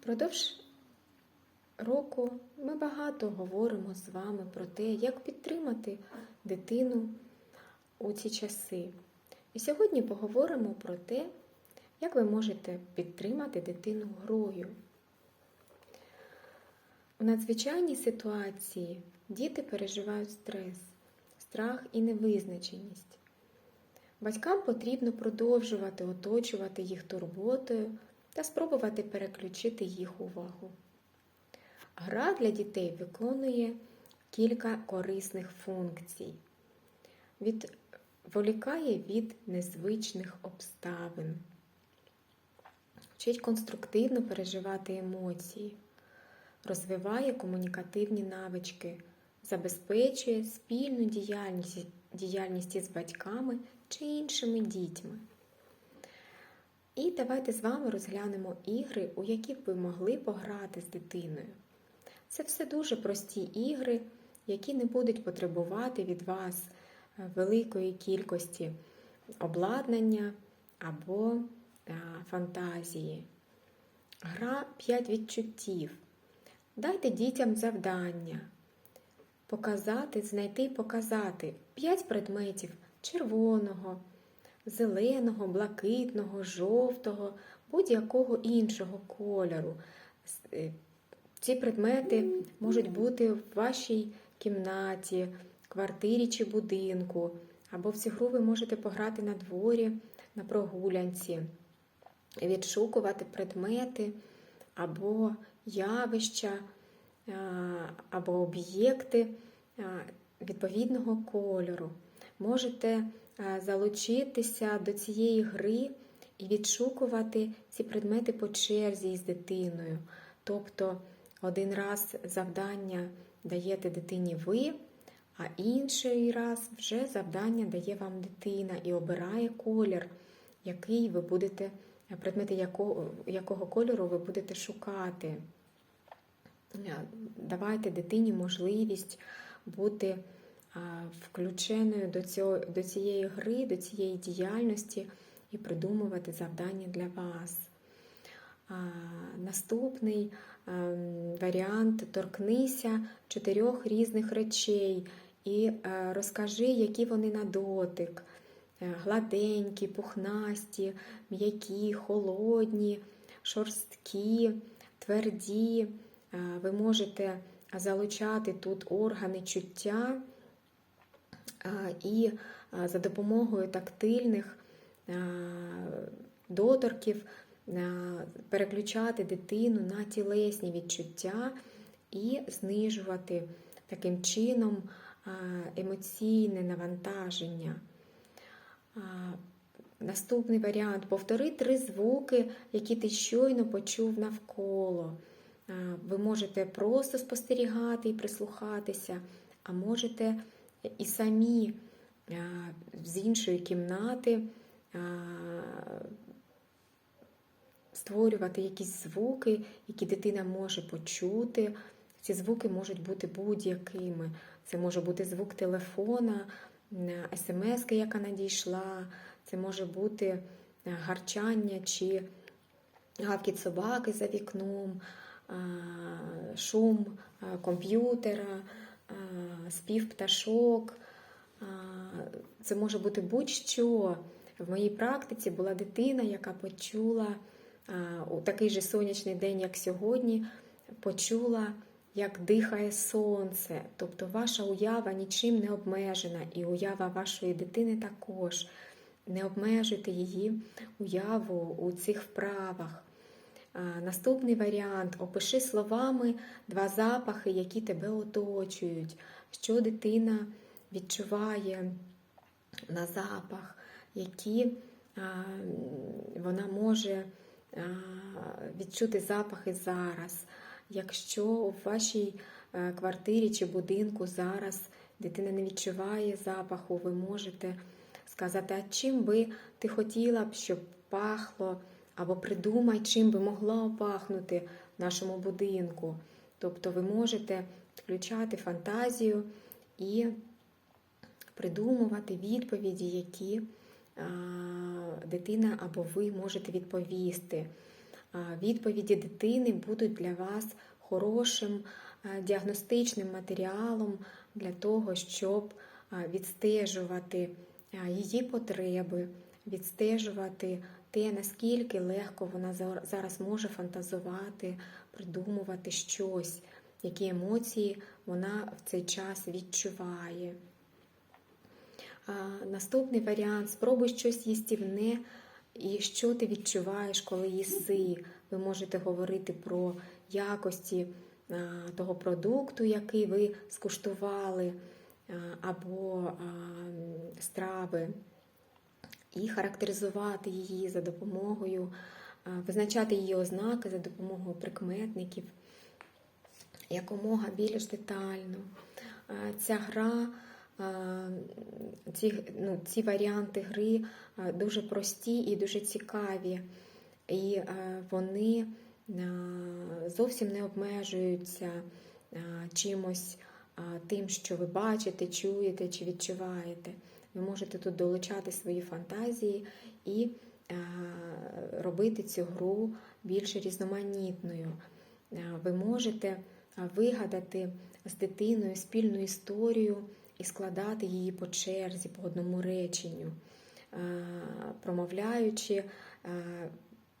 Продовж року ми багато говоримо з вами про те, як підтримати дитину у ці часи. І сьогодні поговоримо про те, як ви можете підтримати дитину грою. У надзвичайній ситуації діти переживають стрес, страх і невизначеність. Батькам потрібно продовжувати оточувати їх турботою та спробувати переключити їх увагу. Гра для дітей виконує кілька корисних функцій. Відволікає від незвичних обставин, вчить конструктивно переживати емоції, розвиває комунікативні навички, забезпечує спільну діяльність, діяльність із батьками чи іншими дітьми. І давайте з вами розглянемо ігри, у які б ви могли пограти з дитиною. Це все дуже прості ігри, які не будуть потребувати від вас е, великої кількості обладнання або е, фантазії. Гра 5 відчуттів. Дайте дітям завдання. Показати, знайти і показати 5 предметів червоного, зеленого, блакитного, жовтого, будь-якого іншого кольору. Е, ці предмети можуть бути в вашій кімнаті, квартирі чи будинку, або в цю гру ви можете пограти на дворі, на прогулянці, відшукувати предмети або явища, або об'єкти відповідного кольору. Можете залучитися до цієї гри і відшукувати ці предмети по черзі із дитиною. Тобто один раз завдання даєте дитині ви, а інший раз вже завдання дає вам дитина і обирає колір, який ви будете, предмети якого, якого кольору ви будете шукати. Давайте дитині можливість бути включеною до, цього, до цієї гри, до цієї діяльності і придумувати завдання для вас. Наступний варіант торкнися чотирьох різних речей і розкажи, які вони на дотик. Е, гладенькі, пухнасті, м'які, холодні, шорсткі, тверді. Е, ви можете залучати тут органи чуття і за допомогою тактильних доторків переключати дитину на тілесні відчуття і знижувати таким чином емоційне навантаження. Наступний варіант повтори три звуки, які ти щойно почув навколо. Ви можете просто спостерігати і прислухатися, а можете і самі з іншої кімнати створювати якісь звуки, які дитина може почути. Ці звуки можуть бути будь-якими. Це може бути звук телефона, смс, яка надійшла, це може бути гарчання чи гавкіт собаки за вікном, шум комп'ютера, спів пташок. Це може бути будь-що. В моїй практиці була дитина, яка почула у такий же сонячний день, як сьогодні, почула, як дихає сонце. Тобто ваша уява нічим не обмежена, і уява вашої дитини також. Не обмежуйте її уяву у цих вправах. Наступний варіант опиши словами два запахи, які тебе оточують, що дитина відчуває на запах, які вона може відчути запахи зараз. Якщо у вашій е, квартирі чи будинку зараз дитина не відчуває запаху, ви можете сказати, а чим би ти хотіла б, щоб пахло, або придумай, чим би могло пахнути в нашому будинку. Тобто ви можете включати фантазію і придумувати відповіді, які дитина або ви можете відповісти. відповіді дитини будуть для вас хорошим діагностичним матеріалом для того, щоб відстежувати її потреби, відстежувати те, наскільки легко вона зараз може фантазувати, придумувати щось, які емоції вона в цей час відчуває. Наступний варіант спробуй щось їстівне, і що ти відчуваєш, коли їси. Ви можете говорити про якості того продукту, який ви скуштували, або страви, і характеризувати її за допомогою, визначати її ознаки за допомогою прикметників якомога більш детально. Ця гра, ці, ну, ці варіанти гри дуже прості і дуже цікаві, і е, вони зовсім не обмежуються чимось тим, що ви бачите, чуєте чи відчуваєте. Ви можете тут долучати свої фантазії і а, робити цю гру більш різноманітною. А, Ви можете вигадати з дитиною спільну історію і складати її по черзі, по одному реченню. Промовляючи,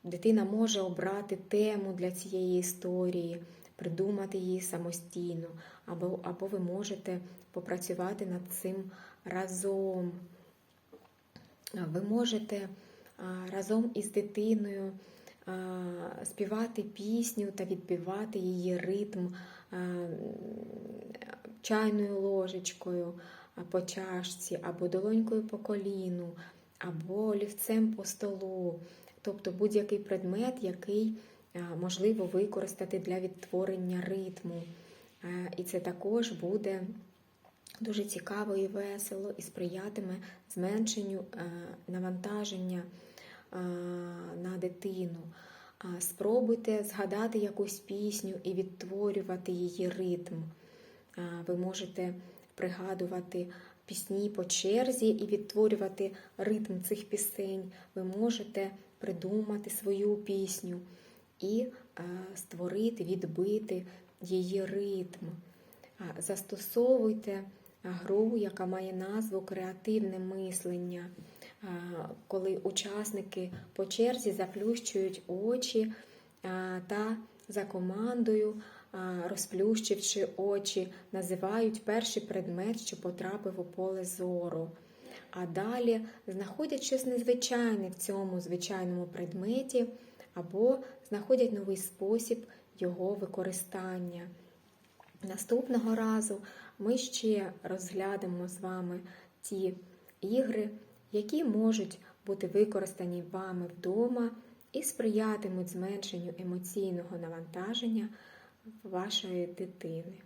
дитина може обрати тему для цієї історії, придумати її самостійно, або, або ви можете попрацювати над цим разом. Ви можете разом із дитиною співати пісню та відбивати її ритм чайною ложечкою по чашці, або долонькою по коліну, або олівцем по столу, тобто будь-який предмет, який можливо використати для відтворення ритму. І це також буде дуже цікаво і весело, і сприятиме зменшенню е, навантаження е, на дитину. Спробуйте згадати якусь пісню і відтворювати її ритм. Ви можете пригадувати пісні по черзі і відтворювати ритм цих пісень. Ви можете придумати свою пісню і е, створити, відбити її ритм. Застосовуйте гру, яка має назву креативне мислення, коли учасники по черзі заплющують очі та за командою, розплющивши очі, називають перший предмет, що потрапив у поле зору. А далі знаходять щось незвичайне в цьому звичайному предметі, або знаходять новий спосіб його використання. Наступного разу ми ще розглянемо з вами ті ігри, які можуть бути використані вами вдома і сприятимуть зменшенню емоційного навантаження вашої дитини.